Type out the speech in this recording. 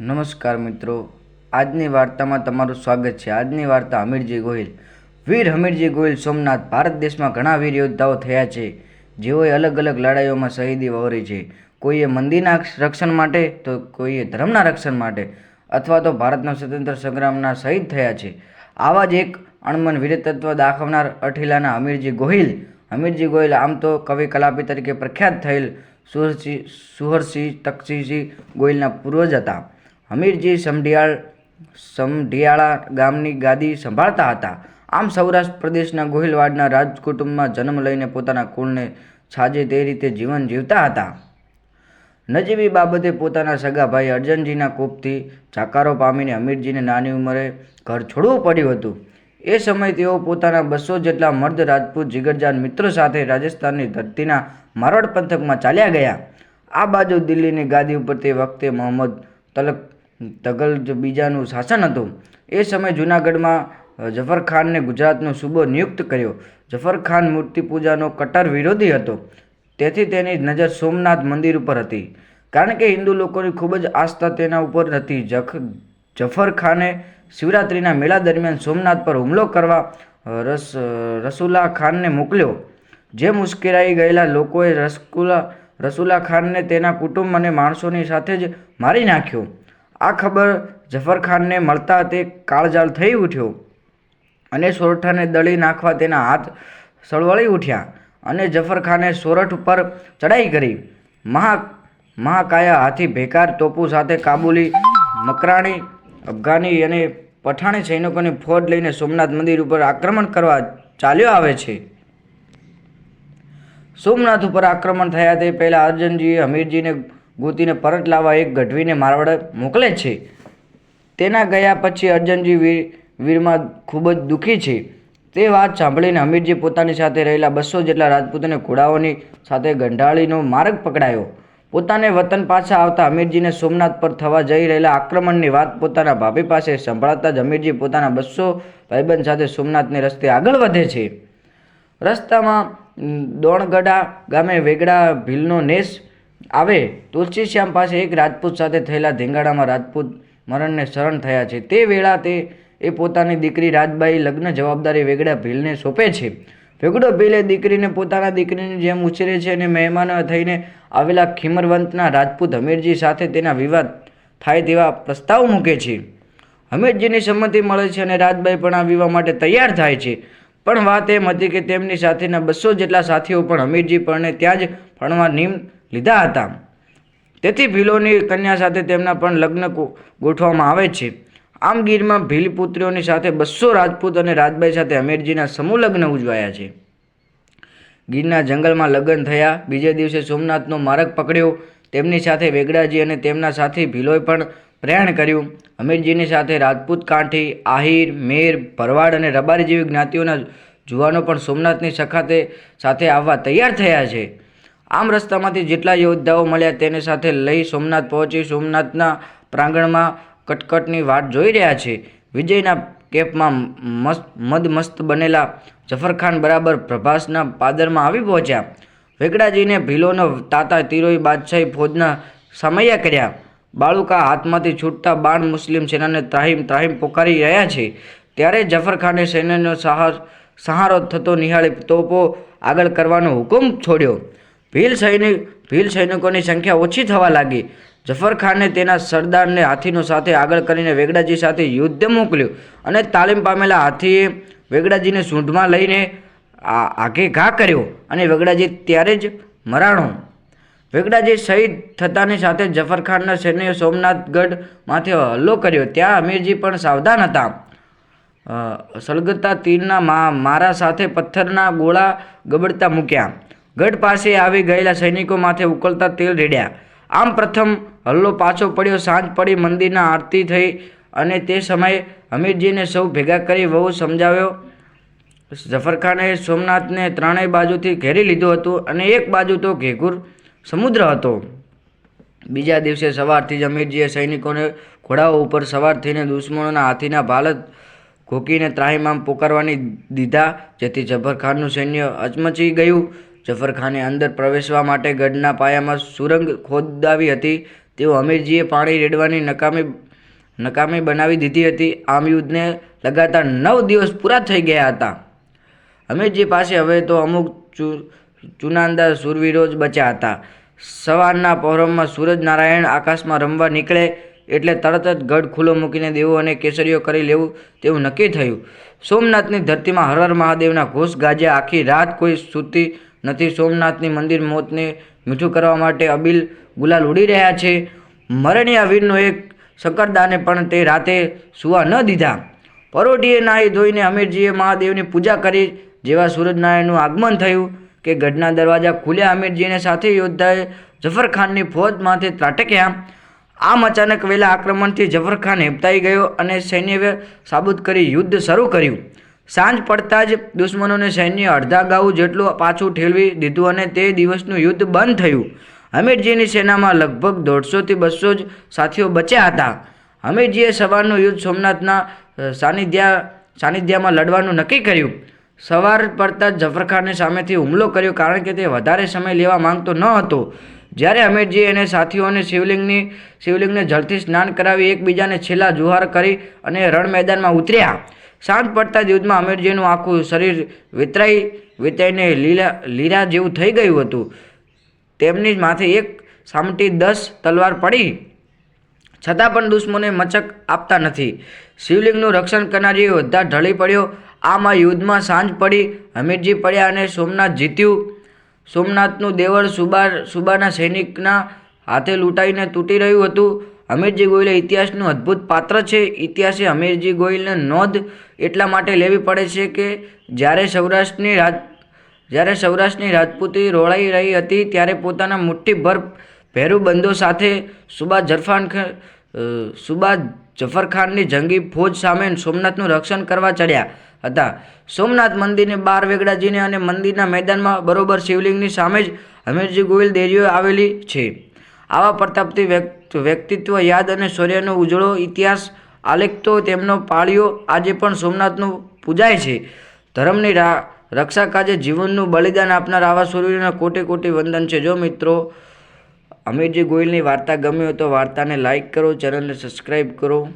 નમસ્કાર મિત્રો. આજની વાર્તામાં તમારું સ્વાગત છે. આજની વાર્તા હમીરજી ગોહિલ. વીર હમીરજી ગોહિલ સોમનાથ ભારત દેશમાં ઘણા વીર યોદ્ધાઓ થયા છે. જેઓએ અલગ અલગ લડાઈઓમાં શહીદી વહોરી છે. કોઈએ મંદિરના રક્ષણ માટે, તો કોઈએ ધર્મના રક્ષણ માટે, અથવા તો ભારતના સ્વતંત્ર સંગ્રામના શહીદ થયા છે. આવા જ એક અણમન વીરતત્વ દાખવનાર અઠીલાના હમીરજી ગોહિલ. હમીરજી ગોહિલ આમ તો કવિ કલાપી તરીકે પ્રખ્યાત થયેલ સુહર્ષિ સુહરસિંહ તકસીસિંહ ગોહિલના પૂર્વજ હતા. હમીરજી સમઢિયાળ, સમઢિયાળા ગામની ગાદી સંભાળતા હતા. આમ સૌરાષ્ટ્ર પ્રદેશના ગોહિલવાડના રાજકુટુંબમાં જન્મ લઈને પોતાના કુળને છાજે તે રીતે જીવન જીવતા હતા. નજીવી બાબતે પોતાના સગા ભાઈ અર્જનજીના કોપથી જાકારો પામીને અમીરજીને નાની ઉંમરે ઘર છોડવું પડ્યું હતું. એ સમયે તેઓ પોતાના બસો જેટલા મર્દ રાજપૂત જીગરજાન મિત્રો સાથે રાજસ્થાનની ધરતીના મારવાડ પંથકમાં ચાલ્યા ગયા. આ બાજુ દિલ્હીની ગાદી ઉપર તે વખતે મોહમ્મદ તલક તગલ બીજાનું શાસન હતું. એ સમયે જૂનાગઢમાં જફર ખાનને ગુજરાતનો સૂબો નિયુક્ત કર્યો. જફર ખાન મૂર્તિ પૂજાનો કટ્ટર વિરોધી હતો. તેથી તેની નજર સોમનાથ મંદિર ઉપર હતી. કારણ કે હિન્દુ લોકોની ખૂબ જ આસ્થા તેના ઉપર હતી. જખ, જફર શિવરાત્રિના મેળા દરમિયાન સોમનાથ પર હુમલો કરવા રસ રસુલા ખાનને મોકલ્યો. જે મુશ્કેરાઈ ગયેલા લોકોએ રસકુલા, રસુલા ખાનને તેના કુટુંબ અને માણસોની સાથે જ મારી નાખ્યો. આ ખબર જફરખાનને મળતા તે કાળજાળ થઈ ઉઠ્યો અને સોરઠાને દળી નાખવા તેના હાથ સળવળી ઉઠ્યા અને જફરખાને સોરઠ ઉપર ચડાઈ કરી. મહા, મહાકાયા હાથી ભેકાર તોપુ સાથે કાબુલી, મકરાણી, અફઘાની અને પઠાણી સૈનિકોની ફોજ લઈને સોમનાથ મંદિર ઉપર આક્રમણ કરવા ચાલ્યો આવે છે. સોમનાથ ઉપર આક્રમણ થયા તે પહેલાં અર્જનજીએ હમીરજીને ગોતીને પરત લાવવા એક ગઢવીને મારવાડ મોકલે છે. તેના ગયા પછી અર્જનજી વીર, વીરમાં ખૂબ જ દુઃખી છે. તે વાત સાંભળીને હમીરજી પોતાની સાથે રહેલા બસો જેટલા રાજપૂતોને ઘોડાઓની સાથે ગંઢાળીનો માર્ગ પકડાયો. પોતાને વતન પાછા આવતા હમીરજીને સોમનાથ પર થવા જઈ રહેલા આક્રમણની વાત પોતાના ભાભી પાસે સંભળાતા જ હમીરજી પોતાના બસો ભાઈબંધ સાથે સોમનાથને રસ્તે આગળ વધે છે. રસ્તામાં દોણગડા ગામે વેગડા ભીલનો નેસ આવે, તુલસીશ્યામ પાસે એક રાજપૂત સાથે થયેલા ધીંગાડામાં રાજપૂત મરણને શરણ થયા છે. તે વેળા તે, એ પોતાની દીકરી રાજબાઈ લગ્ન જવાબદારી વેગડા ભીલને સોંપે છે. વેગડો ભીલે દીકરીને પોતાના દીકરીની જેમ ઉછેરે છે અને મહેમાનો થઈને આવેલા ખીમરવંતના રાજપૂત હમીરજી સાથે તેના વિવાદ થાય તેવા પ્રસ્તાવ મૂકે છે. હમીરજીની સંમતિ મળે છે અને રાજબાઈ પણ આ વિવાહ માટે તૈયાર થાય છે. પણ વાત એમ હતી કે તેમની સાથેના બસો જેટલા સાથીઓ પણ હમીરજી પરને ત્યાં જ ભણવા નિમ લીધા હતા. તેથી ભીલોની કન્યા સાથે તેમના પણ લગ્ન ગોઠવવામાં આવે છે. આમ ગીરમાં ભીલ પુત્રીઓની સાથે બસો રાજપૂત અને રાજબાઈ સાથે અમીરજીના સમૂહ લગ્ન ઉજવાયા છે. ગીરના જંગલમાં લગ્ન થયા. બીજે દિવસે સોમનાથનો માર્ગ પકડ્યો. તેમની સાથે વેગડાજી અને તેમના સાથી ભીલોએ પણ પ્રયાણ કર્યું. અમીરજીની સાથે રાજપૂત કાંઠી, આહિર, મેર, ભરવાડ અને રબારી જેવી જ્ઞાતિઓના જુવાનો પણ સોમનાથની સખાતે સાથે આવવા તૈયાર થયા છે. આમ રસ્તામાંથી જેટલા યોદ્ધાઓ મળ્યા તેને સાથે લઈ સોમનાથ પહોંચી સોમનાથના પ્રાંગણમાં કટકટની વાટ જોઈ રહ્યા છે. વિજયના કેપમાં મસ્ત, મદમસ્ત બનેલા જફરખાન બરાબર પ્રભાસના પાદરમાં આવી પહોંચ્યા. વેગડાજીને ભીલોનો તાતા તિરોઈ બાદશાહી ફોજના સમયા કર્યા. બાળુકા હાથમાંથી છૂટતા બાણ મુસ્લિમ સેનાને ત્રાહીમ, ત્રાહિમ પોકારી રહ્યા છે. ત્યારે જફરખાને સૈન્યનો સહાર સહારો થતો નિહાળી તોપો આગળ કરવાનો હુકમ છોડ્યો. ભીલ સૈનિક, ભીલ સૈનિકોની સંખ્યા ઓછી થવા લાગી. જફર ખાને તેના સરદારને હાથીનો સાથે આગળ કરીને વેગડાજી સાથે યુદ્ધ મોકલ્યું અને તાલીમ પામેલા હાથીએ વેગડાજીને સૂંઢમાં લઈને આ- આઘે ઘા કર્યો અને વેગડાજી ત્યારે જ મરાણો. વેગડાજી શહીદ થતાની સાથે જફરખાનના સૈન્યએ સોમનાથગઢમાંથી હલ્લો કર્યો. ત્યાં અમીરજી પણ સાવધાન હતા. સળગતા તીરના મા, મારા સાથે પથ્થરના ગોળા ગબડતા મૂક્યા. ગઢ પાસે આવી ગયેલા સૈનિકો માથે ઉકળતા તેલ રેડ્યા. આમ પ્રથમ હલ્લો પાછો પડ્યો, સાંજ પડી, મંદિરના આરતી થઈ અને તે સમયે હમીરજીને સૌ ભેગા કરી વહુ સમજાવ્યો જફરખાને સોમનાથને ત્રણેય બાજુથી ઘેરી લીધું હતું અને એક બાજુ તો ઘેઘુર સમુદ્ર હતો. બીજા દિવસે સવારથી જ અમીરજીએ સૈનિકોને ઘોડાઓ ઉપર સવાર થઈને દુશ્મનોના હાથીના ભાલત ઘોકીને ત્રાહિમામ પોકારવાની દીધા, જેથી જફરખાનનું સૈન્ય અચમચી ગયું. જફરખાને અંદર પ્રવેશવા માટે ગઢના પાયામાં સુરંગ ખોદાવી હતી. તેઓ અમીરજીએ પાણી રેડવાની નકામી નકામી બનાવી દીધી હતી. આમ યુદ્ધને લગાતાર નવ દિવસ પૂરા થઈ ગયા હતા. અમીરજી પાસે હવે તો અમુક ચુ, ચુનાંદાર શૂરવીરો જ બચ્યા હતા. સવારના પહોરમાં સૂરજ નારાયણ આકાશમાં રમવા નીકળે એટલે તરત જ ગઢ ખુલ્લો મૂકીને દેવો અને કેસરીઓ કરી લેવું તેવું નક્કી થયું. સોમનાથની ધરતીમાં હર હર મહાદેવના ઘોષ ગાજ્યા. આખી રાત કોઈ સૂતી નથી, સોમનાથની મંદિર મોતને મીઠું કરવા માટે અબીલ ગુલાલ ઉડી રહ્યા છે. મરણિયા વીરનો એક શંકરદાને પણ તે રાતે સુવા ન દીધા. પરોઢીએ નાહી ધોઈને અમીરજીએ મહાદેવની પૂજા કરી જેવા સૂરજનારાયણનું આગમન થયું કે ગઢના દરવાજા ખુલ્યા અમીરજીને સાથે યોદ્ધાએ જફરખાનની ફોજ માથે ત્રાટક્યા. આમ અચાનક વેલા આક્રમણથી જફરખાન હેપતાઈ ગયો અને સૈન્યએ સાબુત કરી યુદ્ધ શરૂ કર્યું. સાંજ પડતા જ દુશ્મનોને સૈન્ય અડધા ગાઉ જેટલું પાછું ઠેલવી દીધું અને તે દિવસનું યુદ્ધ બંધ થયું. હમીરજીની સેનામાં લગભગ દોઢસોથી બસો જ સાથીઓ બચ્યા હતા. હમીરજીએ સવારનું યુદ્ધ સોમનાથના સાનિધ્યા, સાનિધ્યામાં લડવાનું નક્કી કર્યું. સવાર પડતા જ જફરખાને સામેથી હુમલો કર્યો કારણ કે તે વધારે સમય લેવા માંગતો ન હતો. જ્યારે અમીરજી અને સાથીઓને શિવલિંગની, શિવલિંગને જળથી સ્નાન કરાવી એકબીજાને છેલ્લા જુહાર કરી અને રણ મેદાનમાં ઉતર્યા. સાંજ પડતા જ યુદ્ધમાં અમીરજીનું આખું શરીર વિતરાઈ વિતરાઈને લીલા, લીરા જેવું થઈ ગયું હતું. તેમની જ માથે એક સામટી દસ તલવાર પડી. છતાં પણ દુશ્મને મચક આપતા નથી. શિવલિંગનું રક્ષણ કરનારી યોદ્ધા ઢળી પડ્યો. આમાં યુદ્ધમાં સાંજ પડી હમીરજી પડ્યા અને સોમનાથ જીત્યું. સોમનાથનું દેવળ સુબા સુબાના સૈનિકના હાથે લૂંટાઈને તૂટી રહ્યું હતું. હમીરજી ગોયલ ઇતિહાસનું અદ્ભુત પાત્ર છે. ઇતિહાસે અમીરજી ગોયલને નોંધ એટલા માટે લેવી પડે છે કે જ્યારે સૌરાષ્ટ્રની રાજ, જ્યારે સૌરાષ્ટ્રની રાજપૂતી રોળાઈ રહી હતી ત્યારે પોતાના મુઠ્ઠીભર ભેરુબંધો સાથે સુબા જરફાન સુબા જફરખાનની જંગી ફોજ સામે સોમનાથનું રક્ષણ કરવા ચડ્યા હતા. સોમનાથ મંદિરને બાર વેગડાજીને અને મંદિરના મેદાનમાં બરોબર શિવલિંગની સામે જ હમીરજી ગોયલ દેરીઓ આવેલી છે. આવા પ્રતાપથી વ્યક્તિત્વ યાદ અને શૌર્યનો ઉજળો ઇતિહાસ આલેખતો તેમનો પાળિયો આજે પણ સોમનાથનું પૂજાય છે. ધર્મની રા, રક્ષા કાજે જીવનનું બલિદાન આપનાર આવા સૂર્યોના કોટી કોટી વંદન છે. જો મિત્રો, અમીરજી ગોયલની વાર્તા ગમી હોય તો વાર્તાને લાઈક કરો, ચેનલને સબસ્ક્રાઈબ કરો.